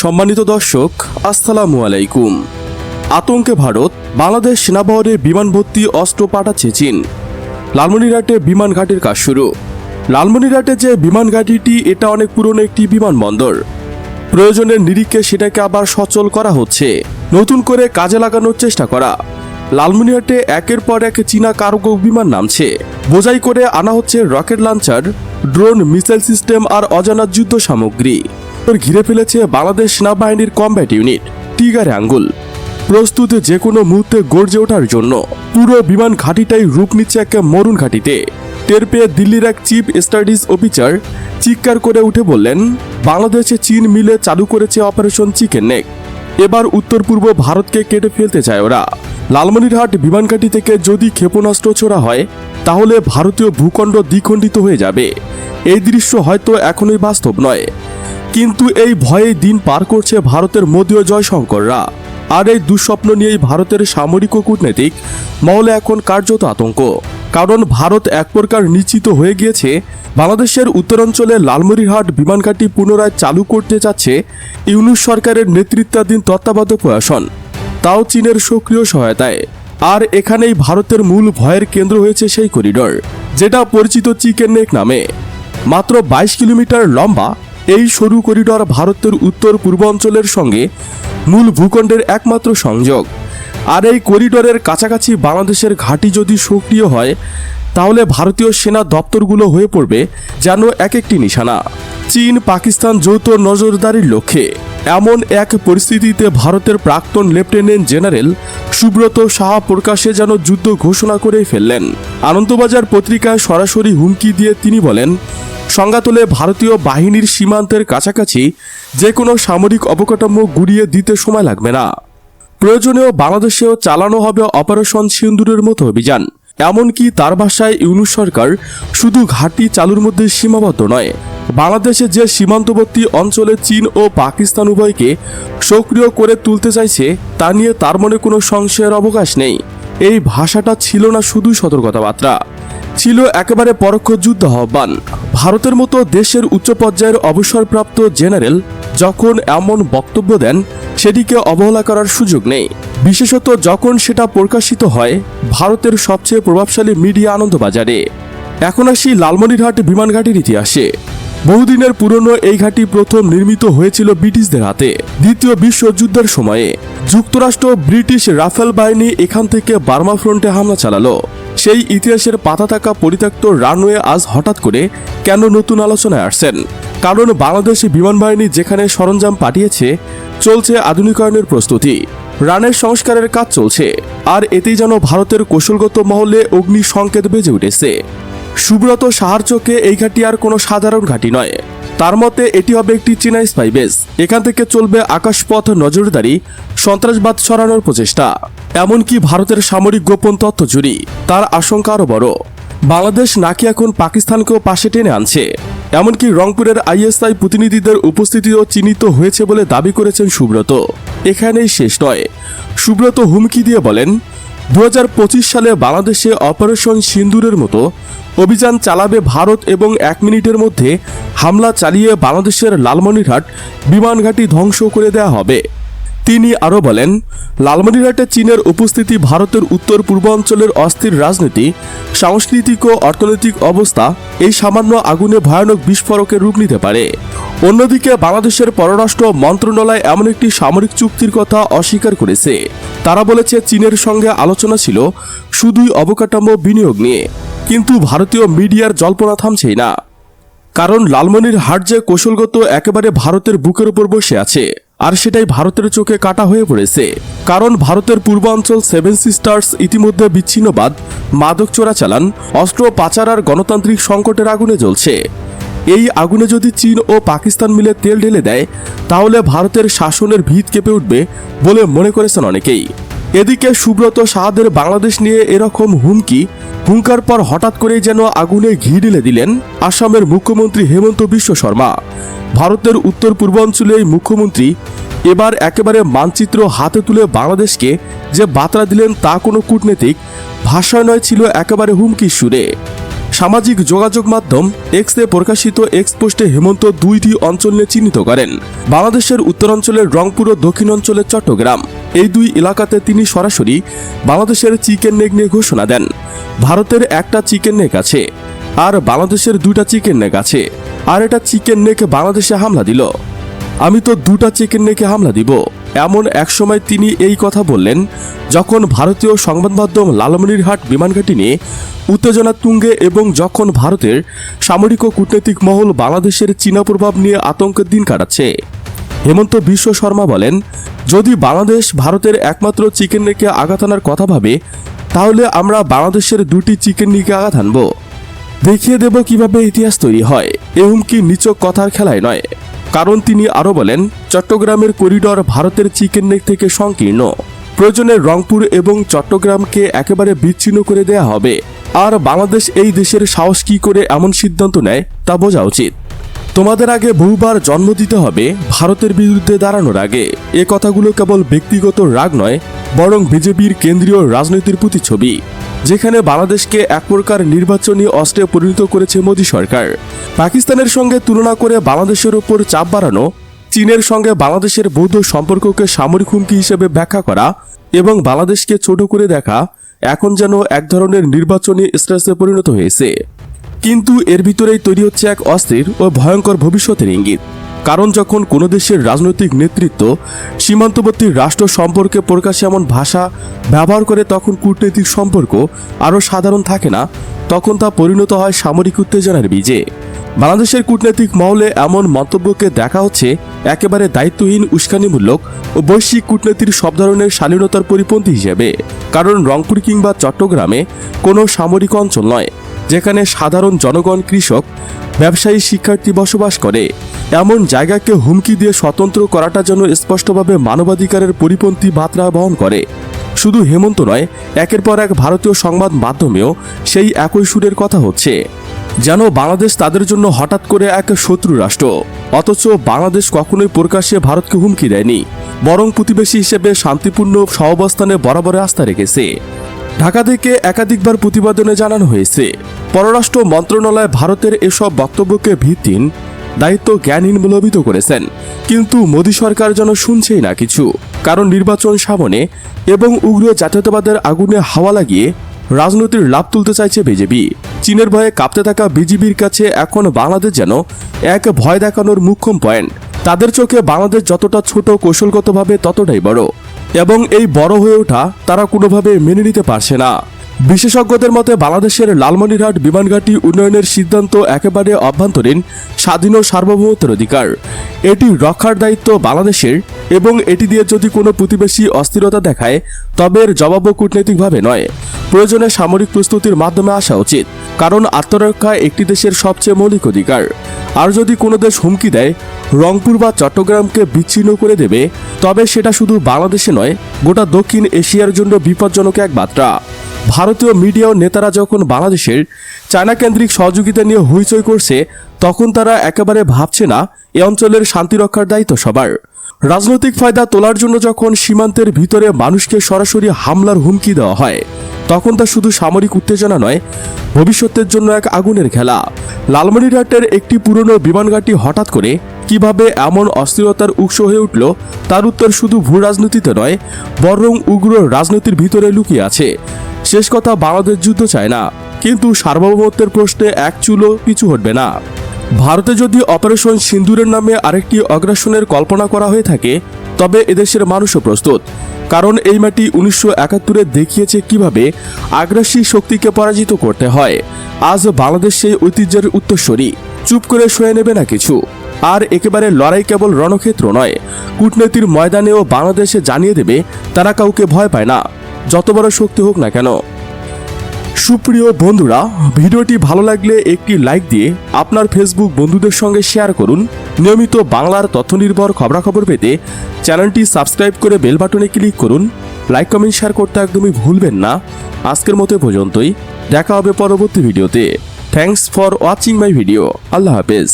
সম্মানিত দর্শক, আসসালামু আলাইকুম। আতঙ্কে ভারত, বাংলাদেশ সেনাবহরে বিমান ভর্তি অস্ত্র পাঠাচ্ছে চীন। লালমনিরহাটে বিমান ঘাটের কাজ শুরু। লালমনিরহাটে যে বিমান ঘাঁটিটি, এটা অনেক পুরনো একটি বিমানবন্দর। প্রয়োজনের নিরিখে সেটাকে আবার সচল করা হচ্ছে। নতুন করে কাজে লাগানোর চেষ্টা করা। লালমনিরহাটে একের পর এক চীনা কার্গো বিমান নামছে। বোঝাই করে আনা হচ্ছে rocket launcher, drone, missile system আর অজানা যুদ্ধ সামগ্রী। ওর ঘিরে ফেলেছে বাংলাদেশ সেনাবাহিনীর কমব্যাট ইউনিট টিগারে আঙ্গুল প্রস্তুত যে কোনো মুহূর্তে গর্জে ওঠার জন্য পুরো বিমান ঘাঁটিটাই রূপ নিচ্ছে এক মরুণ ঘাঁটিতে। টের পেয়ে দিল্লির এক চিফ স্টাডিজ অফিসার চিৎকার করে উঠে বললেন, বাংলাদেশে চীন মিলে চালু করেছে অপারেশন চিকেন নেক এবার উত্তর পূর্ব ভারতকে কেটে ফেলতে চায় ওরা। লালমনিরহাট বিমানঘাটি থেকে যদি ক্ষেপণাস্ত্র ছোড়া হয়, তাহলে ভারতীয় ভূখণ্ড দ্বিখণ্ডিত হয়ে যাবে। এই দৃশ্য হয়তো এখনই বাস্তব নয়। কিন্তু এই ভয়ে দিন পার করছে ভারতের মোদীয় জয়শঙ্কররা। আর এই দুঃস্বপ্ন নিয়েই ভারতের সামরিক ও কূটনৈতিক মহলে এখন কার্যত আতঙ্ক। কারণ ভারত এক প্রকার নিশ্চিত হয়ে গিয়েছে, বাংলাদেশের উত্তরাঞ্চলে লালমনিরহাট বিমানঘাটি পুনরায় চালু করতে যাচ্ছে ইউনুস সরকারের নেতৃত্বাধীন তত্ত্বাবধায়ক প্রশাসন, তাও চীনের সক্রিয় সহায়তায়। আর এখানেই ভারতের মূল ভয়ের কেন্দ্র হয়েছে সেই করিডর, যেটা পরিচিত চিকেন নেক নামে। মাত্র বাইশ কিলোমিটার লম্বা এই সরু করিডর ভারতের উত্তর পূর্বাঞ্চলের সঙ্গে মূল ভূখণ্ডের একমাত্র সংযোগ। আর এই করিডরের কাছাকাছি বাংলাদেশের ঘাঁটি যদি সক্রিয় হয়, তাহলে ভারতীয় সেনা দপ্তরগুলো হয়ে পড়বে যেন এক একটি নিশানা। চীন পাকিস্তান যৌথ নজরদারির লক্ষ্যে। এমন এক পরিস্থিতিতে ভারতের প্রাক্তন লেফটেন্যান্ট জেনারেল সুব্রত সাহা প্রকাশ্যে যেন যুদ্ধ ঘোষণা করে ফেললেন। আনন্দবাজার পত্রিকায় সরাসরি হুমকি দিয়ে তিনি বলেন, সংঘাতলে ভারতীয় বাহিনীর সীমান্তের কাছাকাছি যে কোনো সামরিক অবকাঠামো গুড়িয়ে দিতে সময় লাগবে না। প্রয়োজনেও বাংলাদেশেও চালানো হবে অপারেশন সিন্দুরের মতো অভিযান। এমনকি তার ভাষায় ইউনুস সরকার শুধু ঘাঁটি চালুর মধ্যে সীমাবদ্ধ নয় বাংলাদেশে যে সীমান্তবর্তী অঞ্চলে চীন ও পাকিস্তান উভয়কে সক্রিয় করে তুলতে চাইছে, তা নিয়ে তার মনে কোনো সংশয়ের অবকাশ নেই। এই ভাষাটা ছিল না শুধু সতর্কতাবার্তা। ছিল একেবারে পরোক্ষ যুদ্ধ আহ্বান। ভারতের মতো দেশের উচ্চ পর্যায়ের অবসরপ্রাপ্ত জেনারেল যখন এমন বক্তব্য দেন, সেটিকে অবহেলা করার সুযোগ নেই। বিশেষত যখন সেটা প্রকাশিত হয় ভারতের সবচেয়ে প্রভাবশালী মিডিয়া আনন্দবাজারে। এখন আসি লালমনিরহাট বিমানঘাটির ইতিহাসে। বহুদিনের পুরনো এই ঘাঁটি প্রথম নির্মিত হয়েছিল ব্রিটিশদের হাতে। দ্বিতীয় বিশ্বযুদ্ধের সময়ে যুক্তরাষ্ট্র ব্রিটিশ রাফেল বাহিনী এখান থেকে বার্মা ফ্রন্টে হামলা চালালো। সেই ইতিহাসের পাতা থাকা পরিত্যক্ত রানওয়ে আজ হঠাৎ করে কেন নতুন আলোচনায় আসছেন? কারণ বাংলাদেশ বিমান বাহিনী যেখানে সরঞ্জাম পাঠিয়েছে, চলছে আধুনিকায়নের প্রস্তুতি। রানের সংস্কারের কাজ চলছে, আর এতেই যেন ভারতের কৌশলগত মহলে অগ্নি সংকেত বেজে উঠেছে। সুব্রত সাহার চোখে এই ঘাঁটি আর কোনো সাধারণ ঘাঁটি নয়। তার মতে, এটি হবে একটি চীনা স্পাই বেস। এখান থেকে চলবে আকাশপথ নজরদারি, সন্ত্রাসবাদ ছড়ানোর প্রচেষ্টা। এমনকি ভারতের সামরিক গোপন তথ্য চুরি, তার আশঙ্কা আরও বড়। বাংলাদেশ নাকি এখন পাকিস্তানকেও পাশে টেনে আনছে। এমনকি রংপুরের আইএসআই প্রতিনিধিদের উপস্থিতিও চিহ্নিত হয়েছে বলে দাবি করেছেন সুব্রত। এখানেই শেষ নয়। সুব্রত হুমকি দিয়ে বলেন দু হাজার পঁচিশ সালে বাংলাদেশে অপারেশন সিন্দুরের মতো অভিযান চালাবে ভারত এবং এক মিনিটের মধ্যে হামলা চালিয়ে বাংলাদেশের লালমনিরহাট বিমানঘাটি ধ্বংস করে দেওয়া হবে। তিনি আরও বলেন, লালমনিরহাটে চীনের উপস্থিতি ভারতের উত্তর পূর্বাঞ্চলের অস্থির রাজনীতি, সাংস্কৃতিক ও অর্থনৈতিক অবস্থা এই সামান্য আগুনে ভয়ানক বিস্ফোরকের রূপ নিতে পারে। অন্যদিকে বাংলাদেশের পররাষ্ট্র মন্ত্রণালয় এমন একটি সামরিক চুক্তির কথা অস্বীকার করেছে। তারা বলেছে, চীনের সঙ্গে আলোচনা ছিল শুধুই অবকাঠামো বিনিয়োগ নিয়ে, কিন্তু ভারতীয় মিডিয়ার জল্পনা থামছেই না। কারণ লালমনির হাট যে কৌশলগত একেবারে ভারতের বুকের উপর বসে আছে। আর সেটাই ভারতের চোখে কাটা হয়ে পড়েছে। কারণ ভারতের পূর্বাঞ্চল সেভেন সিস্টার্স ইতিমধ্যে বিচ্ছিন্নবাদ মাদক চোরাচালান অস্ত্র পাচার আর গণতান্ত্রিক সংকটের আগুনে জ্বলছে। এই আগুনে যদি চীন ও পাকিস্তান মিলে তেল ঢেলে দেয়, তাহলে ভারতের শাসনের ভিত কেঁপে উঠবে বলে মনে করেছেন অনেকেই। এদিকে সুব্রত শাহাদের বাংলাদেশ নিয়ে এরকম হুমকি, হুঙ্কার পর হঠাৎ করেই যেন আগুনে ঘি ঢেলে দিলেন আসামের মুখ্যমন্ত্রী হেমন্ত বিশ্ব শর্মা। ভারতের উত্তর পূর্বাঞ্চলে মুখ্যমন্ত্রী এবার একেবারে মানচিত্র হাতে তুলে বাংলাদেশকে যে বার্তা দিলেন তা কোনো কূটনীতিক ভাষায় নয়, ছিল একেবারে হুমকির সুরে। সামাজিক যোগাযোগ মাধ্যম এক্সে প্রকাশিত এক্স পোস্টে হেমন্ত দুইটি অঞ্চল নিয়ে চিহ্নিত করেন। বাংলাদেশের উত্তরাঞ্চলের রংপুর ও দক্ষিণ অঞ্চলের চট্টগ্রাম। এই দুই এলাকাতে তিনি সরাসরি বাংলাদেশের চিকেন নেক নিয়ে ঘোষণা দেন। ভারতের একটা চিকেন নেক আছে, আর বাংলাদেশের দুইটা চিকেন নেক আছে, আর এটা চিকেন নেক বাংলাদেশে হামলা দিল। আমি তো দুটা চিকেন নেকে হামলা দিব। এমন এক সময় তিনি এই কথা বললেন, যখন ভারতীয় সংবাদ মাধ্যম লালমনিরহাট বিমানঘাটি নিয়ে উত্তেজনা তুঙ্গে এবং যখন ভারতের সামরিক ও কূটনৈতিক মহল বাংলাদেশের চীনা প্রভাব নিয়ে আতঙ্কের দিন কাটাচ্ছে। হেমন্ত বিশ্ব শর্মা বলেন, যদি বাংলাদেশ ভারতের একমাত্র চিকেন নেকে আঘাত আনার কথা ভাবে, তাহলে আমরা বাংলাদেশের দুটি চিকেন নিকে আঘাত আনব। দেখিয়ে দেব কীভাবে ইতিহাস তৈরি হয়। এ হুমকি নিচক কথার খেলায় নয়। কারণ তিনি আরও বলেন, চট্টগ্রামের করিডর ভারতের চিকেন থেকে সংকীর্ণ। প্রয়োজনে রংপুর এবং চট্টগ্রামকে একেবারে বিচ্ছিন্ন করে দেয়া হবে। আর বাংলাদেশ এই দেশের সাহস কী করে এমন সিদ্ধান্ত নেয়, তা বোঝা উচিত। তোমাদের আগে বহুবার জন্ম দিতে হবে ভারতের বিরুদ্ধে দাঁড়ানোর আগে। এ কথাগুলো কেবল ব্যক্তিগত রাগ নয় বরং বিজেপির কেন্দ্রীয় রাজনীতির প্রতিচ্ছবি, যেখানে বাংলাদেশকে এক প্রকার নির্বাচনী অস্ত্রে পরিণত করেছে মোদী সরকার। পাকিস্তানের সঙ্গে তুলনা করে বাংলাদেশের উপর চাপ বাড়ানো, চীনের সঙ্গে বাংলাদেশের বৌদ্ধ সম্পর্ককে সামরিক হুমকি হিসেবে ব্যাখ্যা করা এবং বাংলাদেশকে ছোট করে দেখা, এখন যেন এক ধরনের নির্বাচনী স্ট্রেসে পরিণত হয়েছে। কিন্তু এর ভিতরেই তৈরি হচ্ছে এক অস্থির ও ভয়ঙ্কর ভবিষ্যতের ইঙ্গিত। কারণ যখন কোনো দেশের রাজনৈতিক নেতৃত্ব সীমান্তবর্তী রাষ্ট্র সম্পর্কে প্রকাশ্যে এমন ভাষা ব্যবহার করে তখন কূটনৈতিক সম্পর্ক আরও সাধারণ থাকে না, তখন তা পরিণত হয় সামরিক উত্তেজনার বীজে। বাংলাদেশের কূটনৈতিক মহলে এমন মন্তব্যকে দেখা হচ্ছে একেবারে দায়িত্বহীন, উস্কানিমূলক ও বৈশ্বিক কূটনীতির সব ধরনের শালীনতার পরিপন্থী হিসেবে, কারণ রংপুর কিংবা চট্টগ্রামে কোনো সামরিক অঞ্চল নয়, যেখানে সাধারণ জনগণ, কৃষক ব্যবসায়ী শিক্ষার্থী বসবাস করে। এমন জায়গাকে হুমকি দিয়ে স্বতন্ত্র করাটা যেন স্পষ্টভাবে মানবাধিকারের পরিপন্থী বার্তা বহন করে। শুধু হেমন্ত নয়, একের পর এক ভারতীয় সংবাদ মাধ্যমেও সেই একই সুরের কথা হচ্ছে। যেন বাংলাদেশ তাদের জন্য হঠাৎ করে এক শত্রু রাষ্ট্র। অথচ বাংলাদেশ কখনোই প্রকাশ্যে ভারতকে হুমকি দেয়নি, বরং প্রতিবেশী হিসেবে শান্তিপূর্ণ সহাবস্থানে বরাবরে আস্থা রেখেছে। ঢাকা থেকে একাধিকবার প্রতিবেদনে জানানো হয়েছে, পররাষ্ট্র মন্ত্রণালয় ভারতের এসব বক্তব্যকে ভিত্তিহীন, দায়িত্ব জ্ঞানহীন বলে অভিহিত করেছেন। কিন্তু মোদী সরকার যেন শুনছেই না কিছু, কারণ নির্বাচন সামনে এবং উগ্র জাতীয়তাবাদের আগুনে হাওয়া লাগিয়ে রাজনীতির লাভ তুলতে চাইছে বিজেপি। চীনের ভয়ে কাঁপতে থাকা বিজেপির কাছে এখন বাংলাদেশ যেন এক ভয় দেখানোর মুখ্যম পয়েন্ট। তাদের চোখে বাংলাদেশ যতটা ছোট কৌশলগতভাবে ততটাই বড়। এবং এই বড় হয়ে ওঠা তারা কোনোভাবে মেনে নিতে পারছে না। বিশেষজ্ঞদের মতে বাংলাদেশের লালমনিরহাট বিমানঘাটি উন্নয়নের সিদ্ধান্ত একেবারে অভ্যন্তরীণ, স্বাধীন ও সার্বভৌমত্বের অধিকার। এটি রক্ষার দায়িত্ব বাংলাদেশের এবং এটি দিয়ে যদি কোনো প্রতিবেশী অস্থিরতা দেখায়, তবে এর জবাবও কূটনৈতিকভাবে নয়। প্রয়োজনে সামরিক প্রস্তুতির মাধ্যমে আসা উচিত, কারণ আত্মরক্ষা একটি দেশের সবচেয়ে মৌলিক অধিকার। আর যদি কোনো দেশ হুমকি দেয়, রংপুর বা চট্টগ্রামকে বিচ্ছিন্ন করে দেবে, তবে সেটা শুধু বাংলাদেশে নয়, গোটা দক্ষিণ এশিয়ার জন্য বিপজ্জনক এক বার্তা। ভারতীয় মিডিয়া ও নেতারা যখন বাংলাদেশের চায়না কেন্দ্রিক সহযোগিতা নিয়ে হইচই করছে, তখন তারা একেবারে ভাবছে না, এ অঞ্চলের শান্তি রক্ষার দায়িত্ব সবার। রাজনৈতিক ফায়দা তোলার জন্য যখন সীমান্তের ভিতরে মানুষকে সরাসরি হামলার হুমকি দেওয়া হয় তখন তা শুধু সামরিক উত্তেজনা নয়, ভবিষ্যতের জন্য এক আগুনের খেলা। লালমনিরহাটের একটি পুরনো বিমানঘাটি হঠাৎ করে কীভাবে এমন অস্থিরতার উৎস হয়ে উঠল, তার উত্তর শুধু ভূ রাজনীতিতে নয়, বরং উগ্র রাজনীতির ভিতরে লুকিয়ে আছে। শেষ কথা, বাংলাদেশ যুদ্ধ চায় না, কিন্তু সার্বভৌমত্বের প্রশ্নে এক চুলো পিছু হটবে না। ভারতে যদি অপারেশন সিন্দুরের নামে আরেকটি অগ্রাসনের কল্পনা করা হয়ে থাকে তবে এদেশের মানুষও প্রস্তুত। কারণ এই মাটি উনিশশো একাত্তরে দেখিয়েছে কীভাবে আগ্রাসী শক্তিকে পরাজিত করতে হয়। আজ বাংলাদেশ সেই ঐতিহ্যের উত্তরস্বরী চুপ করে শুয়ে নেবে না কিছু। আর একেবারে লড়াই কেবল রণক্ষেত্র নয়, কূটনীতির ময়দানেও বাংলাদেশে জানিয়ে দেবে, তারা কাউকে ভয় পায় না, যত বড় শক্তি হোক না কেন। সুপ্রিয় বন্ধুরা, ভিডিওটি ভালো লাগলে একটি লাইক দিয়ে আপনার ফেসবুক বন্ধুদের সঙ্গে শেয়ার করুন। নিয়মিত বাংলার তথ্য নির্ভর খবরাখবর পেতে চ্যানেলটি সাবস্ক্রাইব করে বেল বাটনে ক্লিক করুন। লাইক, কমেন্ট, শেয়ার করতে একদমই ভুলবেন না। আজকের মতো পর্যন্তই। দেখা হবে পরবর্তী ভিডিওতে। Thanks for watching my video আল্লাহ হাফেজ।